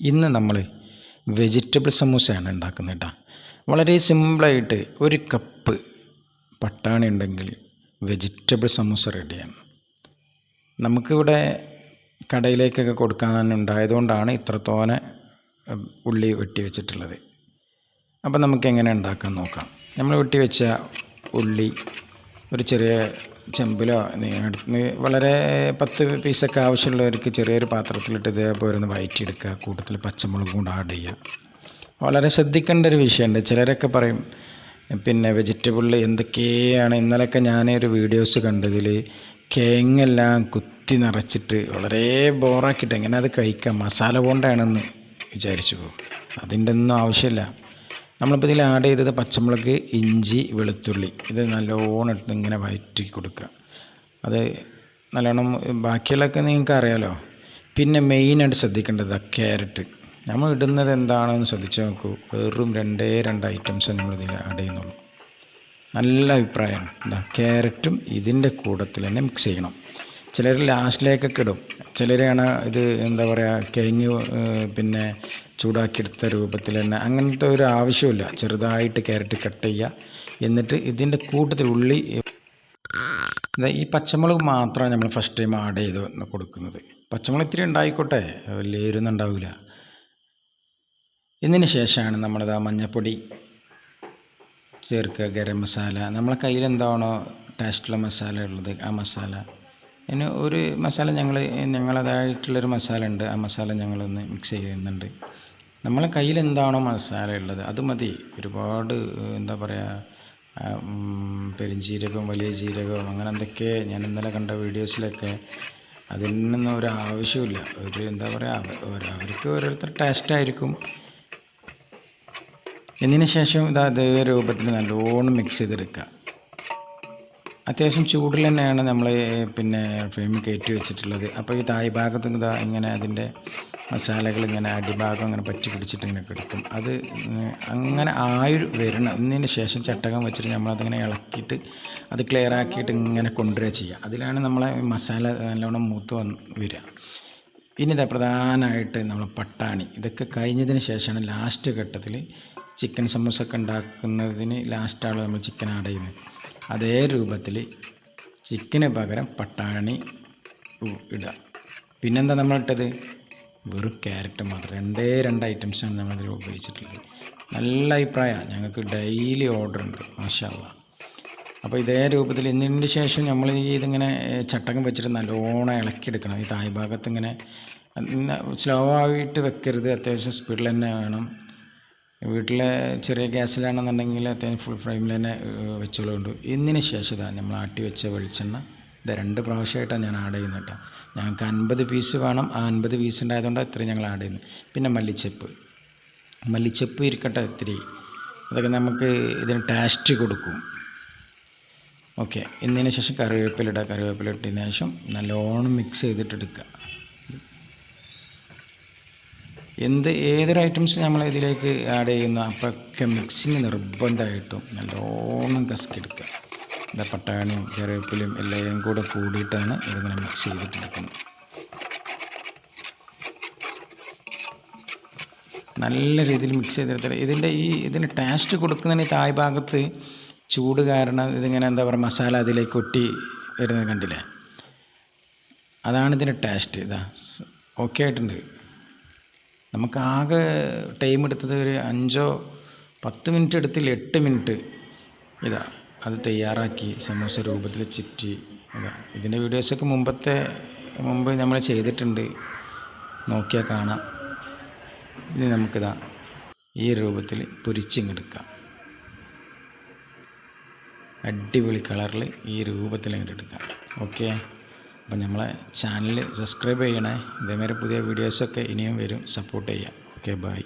ഇന്ന് നമ്മൾ വെജിറ്റബിൾ സമൂസയാണ് ഉണ്ടാക്കുന്നത് കേട്ടോ. വളരെ സിമ്പിളായിട്ട് ഒരു കപ്പ് പട്ടാണി ഉണ്ടെങ്കിൽ വെജിറ്റബിൾ സമൂസ റെഡിയാണ് നമുക്കിവിടെ കടയിലേക്കൊക്കെ കൊടുക്കാൻ ഉണ്ടായതുകൊണ്ടാണ് ഇത്രത്തോനെ ഉള്ളി വെട്ടി വെച്ചിട്ടുള്ളത്. അപ്പം നമുക്ക് എങ്ങനെ ഉണ്ടാക്കാൻ നോക്കാം. നമ്മൾ വെട്ടി വെച്ച ഉള്ളി ഒരു ചെറിയ ചെമ്പിലോ അടുത്ത് വളരെ പത്ത് പീസൊക്കെ ആവശ്യമുള്ളവർക്ക് ചെറിയൊരു പാത്രത്തിലിട്ട് ഇതേപോലെ ഒന്ന് വയറ്റിയെടുക്കുക. കൂട്ടത്തിൽ പച്ചമുളകും കൂടെ ആഡ് ചെയ്യുക. വളരെ ശ്രദ്ധിക്കേണ്ട ഒരു വിഷയമുണ്ട്. ചിലരൊക്കെ പറയും പിന്നെ വെജിറ്റബിളിൽ എന്തൊക്കെയാണ്? ഇന്നലെയൊക്കെ ഞാൻ ഒരു വീഡിയോസ് കണ്ടതിൽ കിഴങ്ങെല്ലാം കുത്തി നിറച്ചിട്ട് വളരെ ബോറാക്കിയിട്ട് എങ്ങനെ അത് കഴിക്കാം? മസാല കൊണ്ടാണെന്ന് വിചാരിച്ചു പോകും. അതിന്റെ ഒന്നും ആവശ്യമില്ല. നമ്മളിപ്പോൾ ഇതിൽ ആഡ് ചെയ്തത് പച്ചമുളക് ഇഞ്ചി വെളുത്തുള്ളി. ഇത് നല്ലോണം ഇട്ട് ഇങ്ങനെ വഴറ്റി കൊടുക്കുക. അത് നല്ലോണം ബാക്കിയുള്ളതൊക്കെ നിങ്ങൾക്ക് അറിയാലോ. പിന്നെ മെയിനായിട്ട് ശ്രദ്ധിക്കേണ്ടത് ക്യാരറ്റ്. നമ്മൾ ഇടുന്നത് എന്താണെന്ന് ശ്രദ്ധിച്ച് നോക്കൂ. വെറും രണ്ടേ രണ്ട് ഐറ്റംസ് നമ്മൾ ഇതിൽ ആഡ് ചെയ്യുന്നുള്ളൂ. നല്ല അഭിപ്രായമാണ്. ക്യാരറ്റും ഇതിന്റെ കൂട്ടത്തിൽ തന്നെ മിക്സ് ചെയ്യണം. ചിലർ ലാസ്റ്റിലേക്കൊക്കെ ഇടും. ചിലരാണ് ഇത് എന്താ പറയുക കിഴങ്ങ് പിന്നെ ചൂടാക്കിയെടുത്ത രൂപത്തിൽ തന്നെ അങ്ങനത്തെ ഒരു ആവശ്യമില്ല ചെറുതായിട്ട് ക്യാരറ്റ് കട്ട് ചെയ്യുക. എന്നിട്ട് ഇതിന്റെ കൂട്ടത്തിൽ ഉള്ളി ഈ പച്ചമുളക് മാത്രമാണ് നമ്മൾ ഫസ്റ്റ് ടൈം ആഡ് ചെയ്ത് കൊടുക്കുന്നത്. പച്ചമുളക് ഇത്തിരി ഉണ്ടായിക്കോട്ടെ വലിയ ഉണ്ടാവില്ല. ഇതിന് ശേഷമാണ് നമ്മളത് ആ മഞ്ഞൾപ്പൊടി ചേർക്കുക ഗരം മസാല. നമ്മളെ കയ്യിൽ എന്താണോ ടേസ്റ്റുള്ള മസാല ഉള്ളത് ആ മസാല പിന്നെ ഒരു മസാല ഞങ്ങൾ ഞങ്ങളതായിട്ടുള്ളൊരു മസാല ഉണ്ട് ആ മസാല ഞങ്ങളൊന്ന് മിക്സ് ചെയ്യുന്നുണ്ട്. നമ്മളെ കയ്യിൽ എന്താണോ മസാല ഉള്ളത് അത് മതി. ഒരുപാട് എന്താ പറയുക പെരുംജീരകം വലിയ ജീരകം അങ്ങനെ എന്തൊക്കെ ഞാൻ ഇന്നലെ കണ്ട വീഡിയോസിലൊക്കെ അതിനൊന്നും ഒരു ആവശ്യമില്ല ഒരു എന്താ പറയുക അവർക്ക് ഓരോരുത്തർ ടേസ്റ്റായിരിക്കും ഇതിന് ശേഷം ഇത് അതേ രൂപത്തിൽ നല്ലോണം മിക്സ് ചെയ്തെടുക്കുക. അത്യാവശ്യം ചൂടിൽ തന്നെയാണ് നമ്മൾ പിന്നെ ഫ്രെയിം കയറ്റി വെച്ചിട്ടുള്ളത്. അപ്പോൾ ഈ തായ് ഭാഗത്ത് ഇതാ ഇങ്ങനെ അതിന്റെ മസാലകൾ ഇങ്ങനെ അടിഭാഗം അങ്ങനെ പറ്റി പിടിച്ചിട്ട് ഇങ്ങനെ കിടക്കും. അത് അങ്ങനെ ആയി വരണം. ഒന്നിന് ശേഷം ചട്ടകം വെച്ചിട്ട് നമ്മളതിങ്ങനെ ഇളക്കിയിട്ട് അത് ക്ലിയർ ആക്കിയിട്ട് ഇങ്ങനെ കൊണ്ടുവരിക ചെയ്യുക. അതിലാണ് നമ്മളെ മസാല നല്ലോണം മൂത്ത് വന്ന് വരിക. പിന്നെ ഇതാ പ്രധാനമായിട്ട് നമ്മൾ പട്ടാണി. ഇതൊക്കെ കഴിഞ്ഞതിന് ശേഷമാണ് ലാസ്റ്റ് ഘട്ടത്തിൽ ചിക്കൻ സമൂസ ഒക്കെ ഉണ്ടാക്കുന്നതിന് ലാസ്റ്റാണ് നമ്മൾ ചിക്കൻ ആഡ് ചെയ്യുന്നത്. അതേ രൂപത്തിൽ ചിക്കന് പകരം പട്ടാണി ഇടുക പിന്നെന്താ നമ്മൾ ഇട്ടത് വെറും ക്യാരറ്റ് മാത്രം. രണ്ടേ രണ്ട് ഐറ്റംസാണ് നമ്മളതിൽ ഉപയോഗിച്ചിട്ടുള്ളത്. നല്ല അഭിപ്രായമാണ് ഞങ്ങൾക്ക് ഡെയിലി ഓർഡർ ഉണ്ട്. മാഷാല്ല അപ്പോൾ ഇതേ രൂപത്തിൽ ഇതിന് ശേഷം നമ്മൾ ഇതിങ്ങനെ ചട്ടകം വെച്ചിട്ട് നല്ലോണം ഇളക്കിയെടുക്കണം. ഈ തായ് ഭാഗത്ത് ഇങ്ങനെ സ്ലോ ആയിട്ട് വെക്കരുത്. അത്യാവശ്യം സ്പീഡിൽ തന്നെ വേണം. വീട്ടിലെ ചെറിയ ഗ്യാസിലാണെന്നുണ്ടെങ്കിൽ അത്യാവശ്യം ഫുൾ ഫ്ലെയിമിൽ തന്നെ വെച്ചോളുണ്ട്. ഇതിന് ശേഷം നമ്മൾ ആട്ടി വെച്ച വെളിച്ചെണ്ണ ഇത് രണ്ട് പ്രാവശ്യമായിട്ടാണ് ഞാൻ ആഡ് ചെയ്യുന്നത് കേട്ടോ. ഞങ്ങൾക്ക് അൻപത് പീസ് വേണം. ആ അൻപത് പീസ് ഉണ്ടായതുകൊണ്ട് അത്രയും ഞങ്ങൾ ആഡ് ചെയ്യുന്നത്. പിന്നെ മല്ലിച്ചപ്പ്. മല്ലിച്ചപ്പ് ഇരിക്കട്ടെ ഇത്തിരി. അതൊക്കെ നമുക്ക് ഇതിന് ടേസ്റ്റ് കൊടുക്കും. ഓക്കെ ഇന്നതിന് ശേഷം കറിവേപ്പിലിടുക കറിവേപ്പിലിട്ടതിന് ശേഷം നല്ലോണം മിക്സ് ചെയ്തിട്ട് എടുക്കുക എന്ത് ഏതൊരു ഐറ്റംസ് നമ്മൾ ഇതിലേക്ക് ആഡ് ചെയ്യുന്നു? അപ്പോഴൊക്കെ മിക്സിങ് നിർബന്ധമായിട്ടും നല്ലോണം കസക്കിയെടുക്കുക എന്താ പട്ടാണിയും കറിവേപ്പിലയും എല്ലാം കൂടെ കൂടിയിട്ടാണ് ഇതിങ്ങനെ മിക്സ് ചെയ്തിട്ടെടുക്കുന്നത് നല്ല രീതിയിൽ മിക്സ് ചെയ്തെടുത്തിട്ട് ഇതിന്റെ ഈ ഇതിന് ടേസ്റ്റ് കൊടുക്കുന്നതിന് തായ് ഭാഗത്ത് ചൂട് കാരണം ഇതിങ്ങനെ എന്താ പറയുക മസാല അതിലേക്ക് ഒട്ടി വരുന്നത് കണ്ടില്ലേ? അതാണ് ഇതിന്റെ ടേസ്റ്റ് ഇതാ ഓക്കെ ആയിട്ടുണ്ട്. നമുക്ക് ആകെ ടൈം എടുത്തത് ഒരു അഞ്ചോ പത്ത് മിനിറ്റ് എടുത്തില്ല എട്ട് മിനിറ്റ് ഇതാ അത് തയ്യാറാക്കി സമോസ രൂപത്തിൽ ചുറ്റി. ഇതാ ഇതിന്റെ വീഡിയോസൊക്കെ മുമ്പത്തെ മുമ്പ് നമ്മൾ ചെയ്തിട്ടുണ്ട്. നോക്കിയാൽ കാണാം. ഇനി നമുക്കിതാ ഈ രൂപത്തിൽ പൊരിച്ചിങ്ങെടുക്കാം. അടിപൊളി കളറിൽ ഈ രൂപത്തിൽ ഇങ്ങോട്ട് എടുക്കാം ഓക്കെ അപ്പം നമ്മളെ ചാനൽ സബ്സ്ക്രൈബ് ചെയ്യണേ. ഇതേമാതിരി പുതിയ വീഡിയോസൊക്കെ ഇനിയും വരും. സപ്പോർട്ട് ചെയ്യാം. Okay bye